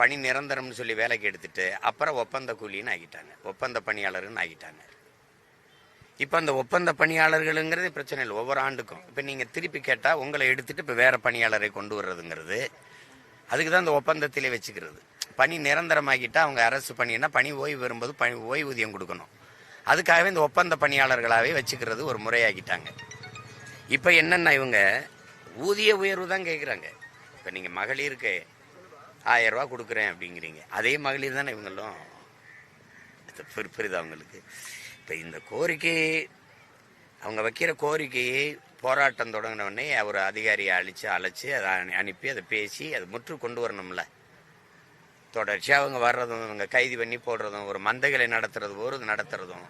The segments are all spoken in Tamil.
பணி நிரந்தரம்னு சொல்லி வேலைக்கு எடுத்துட்டு அப்புறம் ஒப்பந்த கூலின்னு ஆகிட்டாங்க. ஒப்பந்த பணியாளர்னு ஆகிட்டாங்க. இப்போ அந்த ஒப்பந்த பணியாளர்களுங்கிறது பிரச்சனை இல்லை ஒவ்வொரு ஆண்டுக்கும். இப்போ நீங்கள் திருப்பி கேட்டால் உங்களை எடுத்துட்டு இப்போ வேற பணியாளரை கொண்டு வர்றதுங்கிறது அதுக்கு தான் அந்த ஒப்பந்தத்திலே வச்சுக்கிறது. பணி நிரந்தரமாகிட்டா அவங்க அரசு பணின்னா பணி ஓய்வு வரும்போது பணி ஓய்வூதியம் கொடுக்கணும். அதுக்காகவே இந்த ஒப்பந்த பணியாளர்களாகவே வச்சுக்கிறது ஒரு முறையாகிட்டாங்க. இப்போ என்னென்ன இவங்க ஊதிய உயர்வு தான் கேட்குறாங்க இப்போ நீங்கள் மகளிருக்கு ஆயிரரூவா கொடுக்குறேன் அப்படிங்கிறீங்க. அதே மகளிர் தானே இவங்களும்? இது புரி- அவங்களுக்கு. இப்போ இந்த கோரிக்கை அவங்க வைக்கிற கோரிக்கையை போராட்டம் தொடங்கின அவர் அதிகாரியை அழித்து அழைச்சி அதை அனுப்பி அதை பேசி அதை முற்று கொண்டு வரணும்ல. தொடர்ச்சியாக அவங்க வர்றதும் அவங்க கைது பண்ணி போடுறதும் ஒரு மந்தைகளை நடத்துறது ஒரு நடத்துறதும்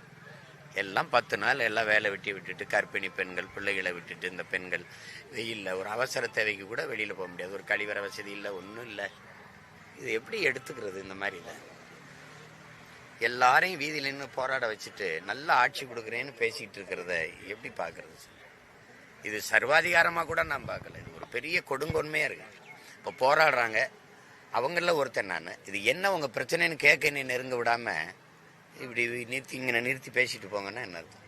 எல்லாம் பத்து நாள் எல்லாம் வேலை வெட்டி விட்டுட்டு கர்ப்பிணி பெண்கள் பிள்ளைகளை விட்டுட்டு இந்த பெண்கள் வெயிலில் ஒரு அவசர தேவைக்கு கூட வெளியில் போக முடியாது. ஒரு கழிவறை வசதி இல்லை ஒன்றும் இல்லை. இது எப்படி எடுத்துக்கிறது இந்த மாதிரி இதை? எல்லாரையும் வீதியில் நின்று போராட வச்சுட்டு நல்ல ஆட்சி கொடுக்குறேன்னு பேசிக்கிட்டு இருக்கிறத எப்படி பார்க்குறது இது சர்வாதிகாரமாக கூட நான் பார்க்கல. இது ஒரு பெரிய கொடுங்கொன்மையாக இருக்கு. இப்போ போராடுறாங்க. அவங்களில் ஒருத்தன் நான். இது என்ன உங்கள் பிரச்சனைன்னு கேட்க என்னை நெருங்க விடாம இப்படி நிறுத்தி இங்கே நிறுத்தி பேசிட்டு போங்கன்னா என்ன அர்த்தம்?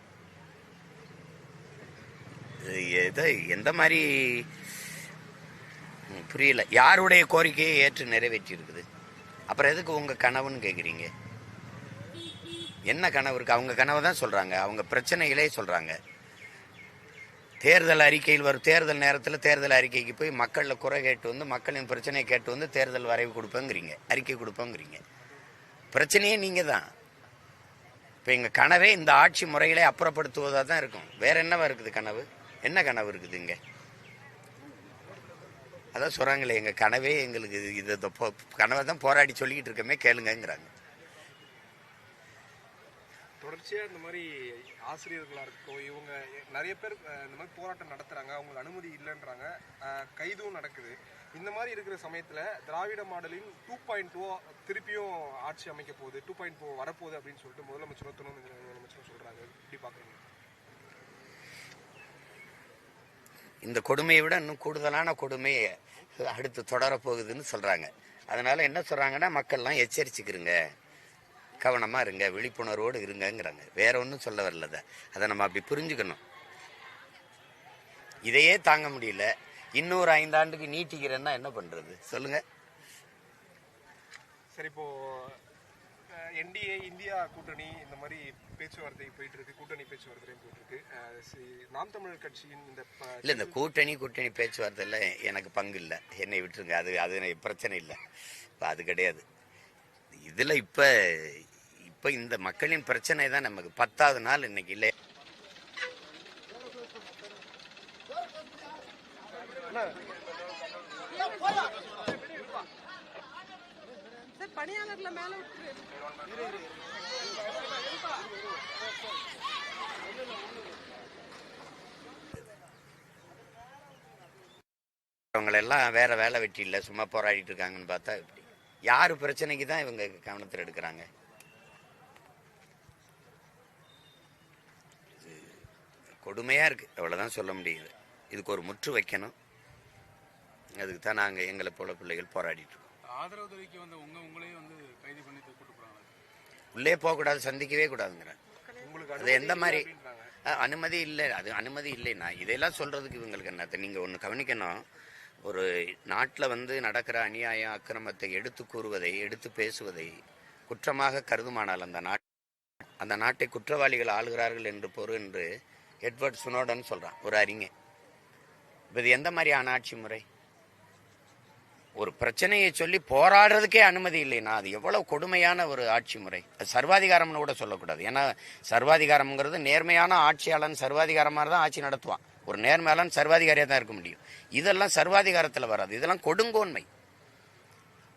இது எதை எந்த மாதிரி புரியல. யாருடைய கோரிக்கையை ஏற்று நிறைவேற்றி இருக்குது அப்புறம் எதுக்கு உங்கள் கனவுன்னு கேட்குறீங்க என்ன கனவு இருக்கு? அவங்க கனவை தான் சொல்றாங்க. அவங்க பிரச்சனைகளே சொல்றாங்க. தேர்தல் அறிக்கையில் வரும். தேர்தல் நேரத்தில் தேர்தல் அறிக்கைக்கு போய் மக்களில் குறை கேட்டு வந்து மக்களின் பிரச்சனையை கேட்டு வந்து தேர்தல் வரைவு கொடுப்பேங்கிறீங்க. அறிக்கை கொடுப்பேங்கிறீங்க. பிரச்சனையே நீங்கள் தான். இப்போ எங்கள் கனவே இந்த ஆட்சி முறைகளை அப்புறப்படுத்துவதாக தான் இருக்கும். வேற என்னவா இருக்குது கனவு? என்ன கனவு இருக்குது இங்கே? அதான் சொல்கிறாங்களே எங்கள் கனவே எங்களுக்கு இது- இது இந்த போ- கனவை தான் போராடி சொல்லிக்கிட்டு இருக்கமே கேளுங்கங்கிறாங்க. தொடர்ச்சியாக இந்த மாதிரி ஆசிரியர்களாக இருக்கட்டும் இவங்க நிறைய பேர் இந்த மாதிரி போராட்டம் நடத்துகிறாங்க அவங்களுக்கு அனுமதி இல்லைன்றாங்க. கைதும் நடக்குது. இந்த மாதிரி இருக்கிற சமயத்தில் திராவிட மாடலின் டூ பாயிண்ட் டூ திருப்பியும் ஆட்சி அமைக்க போகுது டூ பாயிண்ட் டூ வரப்போகுது அப்படின்னு சொல்லிட்டு முதலமைச்சரும் துணை முதலமைச்சரும் எப்படி இப்படி இந்த கொடுமையை விட இன்னும் கூடுதலான கொடுமையை அடுத்து தொடரப்போகுதுன்னு சொல்கிறாங்க அதனால் என்ன சொல்கிறாங்கன்னா மக்கள்லாம் எச்சரிச்சுக்கிறங்க கவனமாக இருங்க விழிப்புணர்வோடு இருங்கங்கிறாங்க. வேற ஒன்றும் சொல்ல வரலத அதை. நம்ம அப்படி புரிஞ்சுக்கணும். இதையே தாங்க முடியல. இன்னொரு ஐந்தாண்டுக்கு நீட்டிக்கிறேன்னா என்ன பண்ணுறது சொல்லுங்கள் சரி இப்போது என்டிஏ இந்தியா கூட்டணி இந்த மாதிரி பேச்சுவார்த்தை போயிட்டு இருக்கு கூட்டணி பேச்சுவார்த்தை போயிட்டு இருக்கு நாம் தமிழர் கட்சியின் இந்த இல்ல இந்த கூட்டணி கூட்டணி பேச்சுவார்த்தையில் எனக்கு பங்கு இல்லை. என்னை விட்டுருங்க. அது அது எனக்கு பிரச்சனை இல்லை. இப்போ அது கிடையாது. இதுல இப்ப இப்ப இந்த மக்களின் பிரச்சனை தான் நமக்கு பத்தாவது நாள் இன்னைக்கு இல்லை. பணியாளர்ல மேல விட்டுரு. அவங்க எல்லாம் வேற வேலை வெட்டி இல்லை சும்மா போராடிட்டு இருக்காங்கன்னு பார்த்தா இப்படி யாரு பிரச்சனைக்கு தான் இவங்க கவனத்தில் எடுக்கிறாங்க? கொடுமையாக கொடுமையா இருக்கு. அவ்வளவுதான் சொல்ல முடியுது. இதுக்கு ஒரு முற்று வைக்கணும். அதுக்கு தான் நாங்கள் எங்களை போல பிள்ளைகள் போராடிட்டு இருக்கோம். ஆதரவு தெரிவிக்க வந்த உங்க உங்களையும் வந்து கைது பண்ணி கூட்டு போறாங்க. உள்ளே போகக்கூடாது சந்திக்கவே கூடாதுங்கிறேன் அது எந்த மாதிரி? இல்லை அனுமதி இல்லை அது அனுமதி இல்லைண்ணா இதெல்லாம் சொல்றதுக்கு இவங்களுக்கு என்ன நீங்க ஒன்று கவனிக்கணும். ஒரு நாட்டில் வந்து நடக்கிற அநியாயம் அக்கிரமத்தை எடுத்து கூறுவதை எடுத்து பேசுவதை குற்றமாக கருதுமானால் அந்த நாட் அந்த நாட்டை குற்றவாளிகள் ஆளுகிறார்கள் என்று பொருள் என்று எட்வர்ட் சுனோடன் சொல்றான் ஒரு அறிஞர் இப்ப இது எந்த மாதிரியான ஆட்சி முறை? ஒரு பிரச்சனையை சொல்லி போராடுறதுக்கே அனுமதி இல்லைன்னா அது எவ்வளவு கொடுமையான ஒரு ஆட்சி முறை. அது சர்வாதிகாரம்னு கூட சொல்லக்கூடாது. ஏன்னா சர்வாதிகாரம்ங்கிறது நேர்மையான ஆட்சியாளன் சர்வாதிகாரமாக தான் ஆட்சி நடத்துவான். ஒரு நேர்மையாளன் சர்வாதிகாரியாக தான் இருக்க முடியும். இதெல்லாம் சர்வாதிகாரத்தில் வராது. இதெல்லாம் கொடுங்கோன்மை.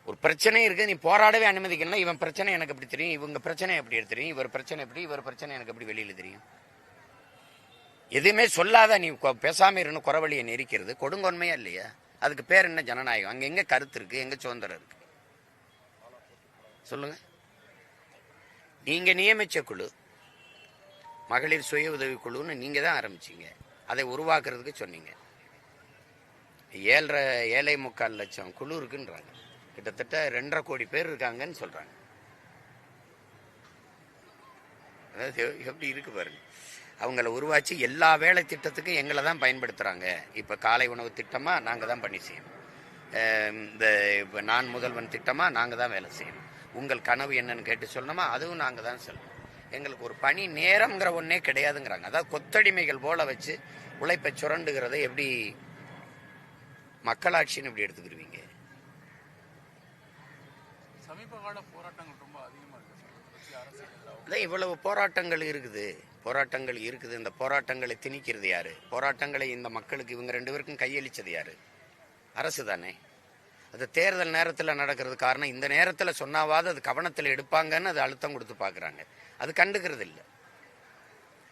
ஒரு பிரச்சனை இருக்குது நீ போராடவே அனுமதிக்கணும்னா இவன் பிரச்சனை எனக்கு எப்படி தெரியும்? இவங்க பிரச்சனை எப்படி தெரியும்? இவர் பிரச்சனை எப்படி இவர் பிரச்சனை எனக்கு எப்படி வெளியில் தெரியும்? எதுவுமே சொல்லாத நீ பேசாமல் இருந்து குறவழியை நெரிக்கிறது கொடுங்கோன்மையா இல்லையா? அதுக்கு பேர் என்ன ஜனநாயகம்? அங்க எங்கே கருத்து இருக்கு? எங்க சுதந்திரம் இருக்கு? சொல்லுங்க. நீங்கள் நியமித்த குழு மகளிர் சுய உதவி குழுன்னு நீங்க தான் ஆரம்பிச்சீங்க. அதை உருவாக்குறதுக்கு சொன்னீங்க. ஏழரை ஏழை முக்கால் லட்சம் குழு இருக்குன்றாங்க. கிட்டத்தட்ட ரெண்டரை கோடி பேர் இருக்காங்கன்னு சொல்றாங்க. அதாவது எப்படி இருக்கு பாருங்க. அவங்கள உருவாச்சு எல்லா வேலை திட்டத்துக்கும் எங்களை தான் பயன்படுத்துகிறாங்க இப்போ காலை உணவு திட்டமாக நாங்கள் தான் பண்ணி செய்யணும். இந்த இப்போ நான் முதல்வன் திட்டமாக நாங்கள் தான் வேலை செய்யணும். உங்கள் கனவு என்னன்னு கேட்டு சொல்லணுமா? அதுவும் நாங்கள் தான் சொல்லணும். எங்களுக்கு ஒரு பணி நேரம்ங்கிற ஒன்றே கிடையாதுங்கிறாங்க. அதாவது கொத்தடிமைகள் போல வச்சு உழைப்பை சுரண்டுகிறதை எப்படி மக்களாட்சின்னு எப்படி எடுத்துக்கிடுவீங்க? சமீப கால போராட்டங்கள் ரொம்ப இவ்வளவு போராட்டங்கள் இருக்குது. போராட்டங்கள் இருக்குது. இந்த போராட்டங்களை திணிக்கிறது யாரு? போராட்டங்களை இந்த மக்களுக்கு இவங்க ரெண்டு பேருக்கும் கையளிச்சது யாரு? அரசு தானே. அது தேர்தல் நேரத்தில் நடக்கிறது காரணம். இந்த நேரத்தில் சொன்னாவாது அது கவனத்தில் எடுப்பாங்கன்னு அது அழுத்தம் கொடுத்து பார்க்குறாங்க அது கண்டுக்கிறது இல்லை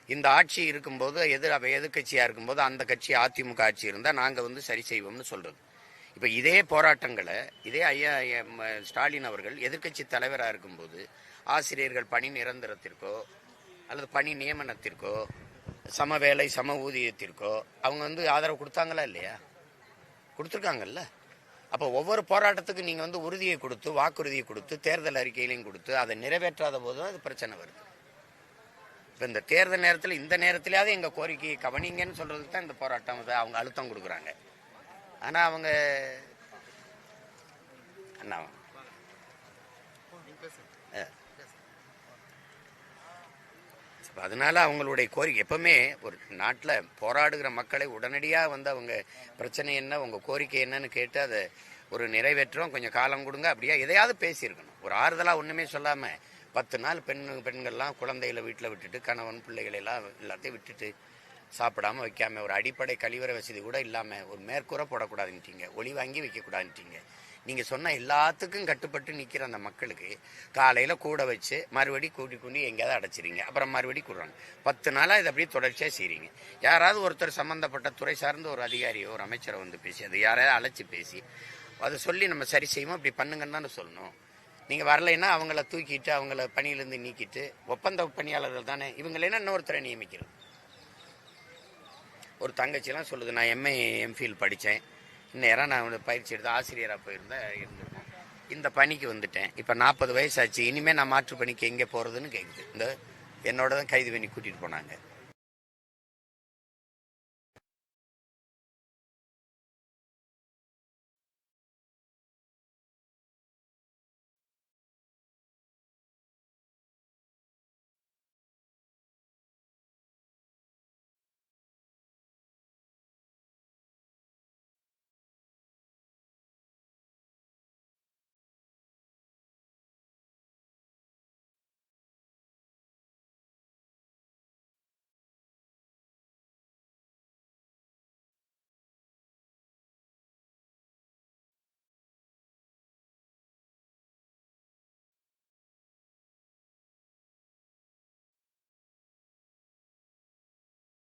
இந்த ஆட்சி இருக்கும்போது எதிர் அவ எதிர்கட்சியாக இருக்கும்போது அந்த கட்சி அதிமுக ஆட்சி இருந்தால் நாங்கள் வந்து சரி செய்வோம்னு சொல்கிறது இப்போ இதே போராட்டங்களை இதே ஐயா எம், ஸ்டாலின் அவர்கள் எதிர்க்கட்சி தலைவராக இருக்கும்போது ஆசிரியர்கள் பணி நிரந்தரத்திற்கோ அல்லது பணி நியமனத்திற்கோ சம வேலை சம ஊதியத்திற்கோ அவங்க வந்து ஆதரவு கொடுத்தாங்களா இல்லையா? கொடுத்துருக்காங்கல்ல. அப்போ ஒவ்வொரு போராட்டத்துக்கும் நீங்கள் வந்து உறுதியை கொடுத்து வாக்குறுதியை கொடுத்து தேர்தல் அறிக்கையிலையும் கொடுத்து அதை நிறைவேற்றாத போது தான் அது பிரச்சனை வருது. இப்போ இந்த தேர்தல் நேரத்தில் இந்த நேரத்திலேயாவது எங்கள் கோரிக்கையை கவனிங்கன்னு சொல்கிறதுக்கு தான் இந்த போராட்டம் அவங்க அழுத்தம் கொடுக்குறாங்க. ஆனால் அவங்க அண்ணா. அதனால அவங்களுடைய கோரிக்கை. எப்பவுமே ஒரு நாட்டில் போராடுகிற மக்களை உடனடியாக வந்து அவங்க பிரச்சனை என்ன உங்கள் கோரிக்கை என்னன்னு கேட்டு அதை ஒரு நிறைவேற்றோம் கொஞ்சம் காலம் கொடுங்க. அப்படியா? எதையாவது பேசியிருக்கணும். ஒரு ஆறுதலாக ஒன்றுமே சொல்லாமல் பத்து நாள் பெண் பெண்கள்லாம் குழந்தைகளை வீட்டில் விட்டுட்டு கணவன் பிள்ளைகளெல்லாம் எல்லாத்தையும் விட்டுட்டு சாப்பிடாம வைக்காம ஒரு அடிப்படை கழிவறை வசதி கூட இல்லாமல் ஒரு மேற்கூரை போடக்கூடாதுன்ட்டீங்க. ஒளி வாங்கி வைக்கக்கூடாதுன்ட்டீங்க. நீங்கள் சொன்ன எல்லாத்துக்கும் கட்டுப்பட்டு நிற்கிற அந்த மக்களுக்கு காலையில் கூட வச்சு மறுபடி கூட்டி கொண்டு எங்கேயாவது அடைச்சிறீங்க அப்புறம் மறுபடி கூடுறாங்க. பத்து நாளாக இதை அப்படியே தொடர்ச்சியாக செய்கிறீங்க யாராவது ஒருத்தர் சம்மந்தப்பட்ட துறை சார்ந்த ஒரு அதிகாரியோ ஒரு அமைச்சரை வந்து பேசி அது யாரையாவது அழைச்சி பேசி அதை சொல்லி நம்ம சரி செய்வோம் இப்படி பண்ணுங்கன்னு தானே சொல்லணும். நீங்கள் வரலைன்னா அவங்கள தூக்கிட்டு அவங்கள பணியிலேருந்து நீக்கிட்டு ஒப்பந்த பணியாளர்கள் தானே இவங்களேனா இன்னொருத்தரை நியமிக்கிறது? ஒரு தங்கச்சிலாம் சொல்லுது நான் எம்ஏ எம்ஃபில் படித்தேன் இந்நேரம் நான் வந்து பயிற்சி எடுத்து ஆசிரியராக போயிருந்தேன் இருந்திருக்கேன். இந்த பணிக்கு வந்துட்டேன். இப்போ நாற்பது வயசாச்சு. இனிமேல் நான் மாற்று பணிக்கு எங்கே போகிறதுன்னு கேட்குது இந்த என்னோட தான் கைது பண்ணி கூட்டிகிட்டு போனாங்க.